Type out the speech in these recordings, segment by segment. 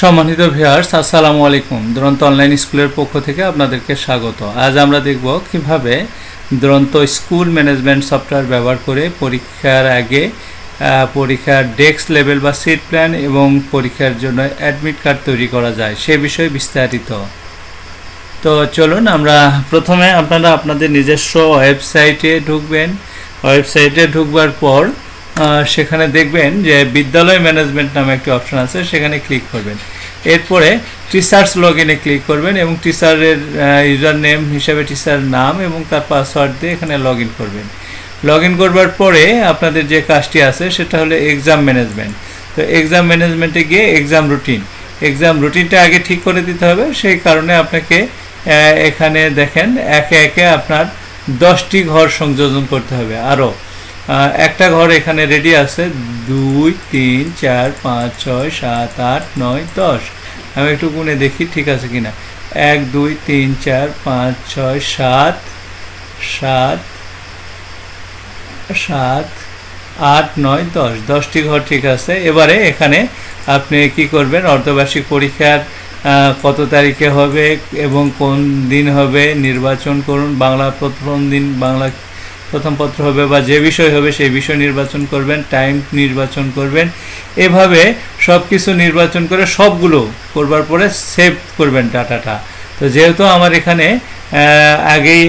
সম্মানিত ভিউয়ার্স আসসালামু আলাইকুম। দুরন্ত অনলাইন স্কুলের পক্ষ থেকে আপনাদেরকে স্বাগত। আজ আমরা দেখব কীভাবে দুরন্ত স্কুল ম্যানেজমেন্ট সফটওয়্যার ব্যবহার করে পরীক্ষার আগে পরীক্ষার ডেস্ক লেভেল বা সিট প্ল্যান এবং পরীক্ষার জন্য অ্যাডমিট কার্ড তৈরি করা যায়, সে বিষয়ে বিস্তারিত। তো চলুন আমরা প্রথমে আপনারা আপনাদের নিজস্ব ওয়েবসাইটে ঢুকবেন। ওয়েবসাইটে ঢুকবার পর সেখানে দেখবেন যে বিদ্যালয় ম্যানেজমেন্ট নামে একটি অপশন আছে, সেখানে ক্লিক করবেন। এরপরে টিচার্স লগ ইনে ক্লিক করবেন এবং টিচারের ইউজার নেম হিসাবে টিচার নাম এবং তার পাসওয়ার্ড দিয়ে এখানে লগ ইন করবেন। লগ ইন করবার পরে আপনাদের যে কাজটি আছে, সেটা হলো এক্সাম ম্যানেজমেন্ট তো এক্সাম ম্যানেজমেন্টে গিয়ে এক্সাম রুটিন এক্সাম রুটিনটা আগে ঠিক করে দিতে হবে, সেই কারণে আপনাকে এখানে দেখেন একে একে আপনার দশটি ঘর সংযোজন করতে হবে, আরও। একটা ঘর এখানে রেডি আছে। দুই, তিন, চার, পাঁচ, ছয়, সাত, আট, নয়, দশ। আমি একটু গুনে দেখি, ঠিক আছে কিনা? এক, দুই, তিন, চার, পাঁচ, ছয়, সাত সাত সাত, আট, নয়, দশ। দশটি ঘর ঠিক আছে। এবারে এখানে আপনি কি করবেন? অর্ধবার্ষিক পরীক্ষার কত তারিখে হবে এবং কোন দিন হবে? নির্বাচন করুন। বাংলা প্রথম দিন বাংলা প্রথম পত্র হবে বা যে বিষয় হবে সেই বিষয় নির্বাচন করবেন টাইম নির্বাচন করবেন। এভাবে সব কিছু নির্বাচন করে সবগুলো করবার পরে সেভ করবেন ডাটাটা। তো যেহেতু আমার এখানে আগেই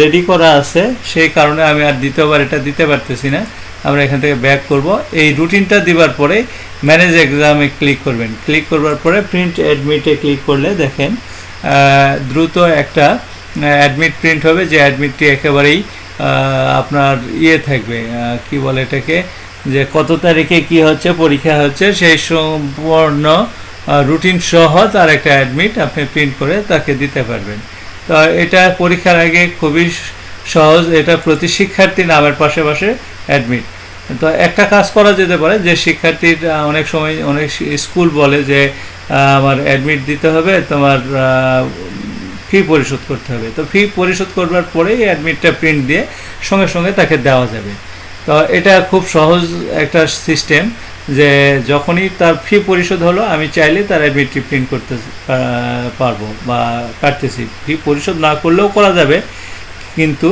রেডি করা আছে, সেই কারণে আমি আর দ্বিতীয়বার এটা দিতে পারতেছি না। আমরা এখান থেকে ব্যাক করব। এই রুটিনটা দিবার পরে ম্যানেজ এক্সামে ক্লিক করবেন। ক্লিক করবার পরে প্রিন্ট অ্যাডমিটে ক্লিক করলে দেখেন দ্রুত একটা অ্যাডমিট প্রিন্ট হবে। যে অ্যাডমিটটি একেবারেই আপনার ইয়ে থাকবে কি বলে এটাকে, যে কত তারিখে কি হচ্ছে, পরীক্ষা হচ্ছে, সেই সম্পূর্ণ রুটিন সহ তার একটা অ্যাডমিট আপনি প্রিন্ট করে তাকে দিতে পারবেন। তো এটা পরীক্ষার আগে খুবই সহজ, এটা প্রতি শিক্ষার্থী নামের পাশে পাশে অ্যাডমিট তো একটা কাজ করা যেতে পারে, যে শিক্ষার্থীর অনেক সময় অনেক স্কুল বলে যে আমার অ্যাডমিট দিতে হবে, তোমার ফি পরিশোধ করতে হবে। তো ফি পরিশোধ করবার পরেই অ্যাডমিটটা প্রিন্ট দিয়ে সঙ্গে সঙ্গে তাকে দেওয়া যাবে। তো এটা খুব সহজ একটা সিস্টেম যে যখনই তার ফি পরিশোধ হলো, আমি চাইলে তার অ্যাডমিটটি প্রিন্ট করতে পারব বা পারতেছি ফি পরিশোধ না করলেও করা যাবে, কিন্তু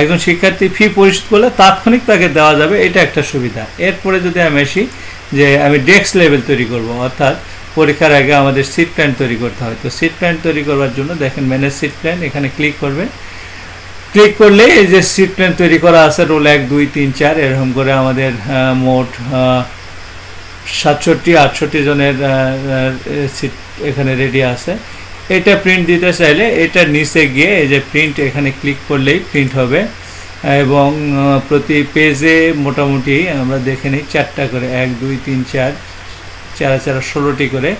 একজন শিক্ষার্থী ফি পরিশোধ করলে তাৎক্ষণিক তাকে দেওয়া যাবে, এটা একটা সুবিধা। এরপরে যদি আমি আসি যে আমি ডেস্ক লেভেল তৈরি করব, অর্থাৎ পরীক্ষার আগে আমাদের সিট প্ল্যান তৈরি করতে হয়। তো সিট প্ল্যান তৈরি করবার জন্য দেখেন ম্যানেজ সিট প্ল্যান এখানে ক্লিক করবেন ক্লিক করলে এই যে সিট প্ল্যান তৈরি করা আছে রোল এক, দুই, তিন, চার, এরকম করে আমাদের মোট সাতষট্টি, আটষট্টি জনের সিট এখানে রেডি আছে। এটা প্রিন্ট দিতে চাইলে এটা নিচে গিয়ে এই যে প্রিন্ট এখানে ক্লিক করলেই প্রিন্ট হবে। এবং প্রতি পেজে মোটামুটি আমরা দেখে নিই, চারটা করে, এক, দুই, তিন, চার চারা চারা ষোলোটি করে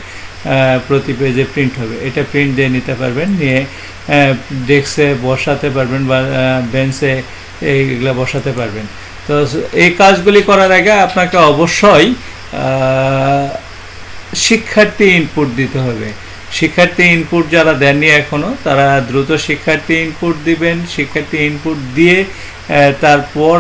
প্রতি পেজে প্রিন্ট হবে। এটা প্রিন্ট দিয়ে নিতে পারবেন, নিয়ে ডেস্কে বসাতে পারবেন বা বেঞ্চে এইগুলো বসাতে পারবেন। তো এই কাজগুলি করার আগে আপনাকে অবশ্যই শিক্ষার্থী ইনপুট দিতে হবে। শিক্ষার্থী ইনপুট যারা দেননি এখনও তারা দ্রুত শিক্ষার্থী ইনপুট দিবেন। শিক্ষার্থী ইনপুট দিয়ে তারপর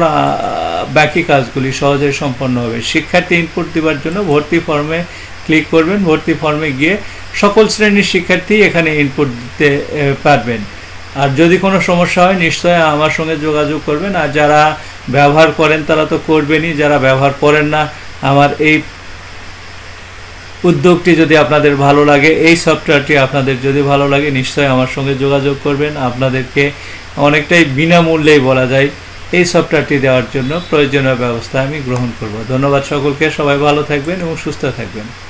বাকি কাজগুলি সহজে সম্পন্ন হবে। শিক্ষার্থী ইনপুট দেওয়ার জন্য ভর্তি ফর্মে ক্লিক করবেন। ভর্তি ফর্মে গিয়ে সকল শ্রেণির শিক্ষার্থী এখানে ইনপুট দিতে পারবেন। আর যদি কোনো সমস্যা হয় নিশ্চয়ই আমার সঙ্গে যোগাযোগ করবেন। আর যারা ব্যবহার করেন, তারা তো করবেনই। যারা ব্যবহার করেন না, আমার এই উদ্যোগটি যদি আপনাদের ভালো লাগে, এই সফটওয়্যারটি আপনাদের যদি ভালো লাগে নিশ্চয়ই আমার সঙ্গে যোগাযোগ করবেন। আপনাদেরকে অনেকটাই বিনামূল্যেই বলা যায়। এই সফটওয়্যারটি দেওয়ার জন্য প্রয়োজনীয় ব্যবস্থা আমি গ্রহণ করব। ধন্যবাদ সকলকে। সবাই ভালো থাকবেন এবং সুস্থ থাকবেন।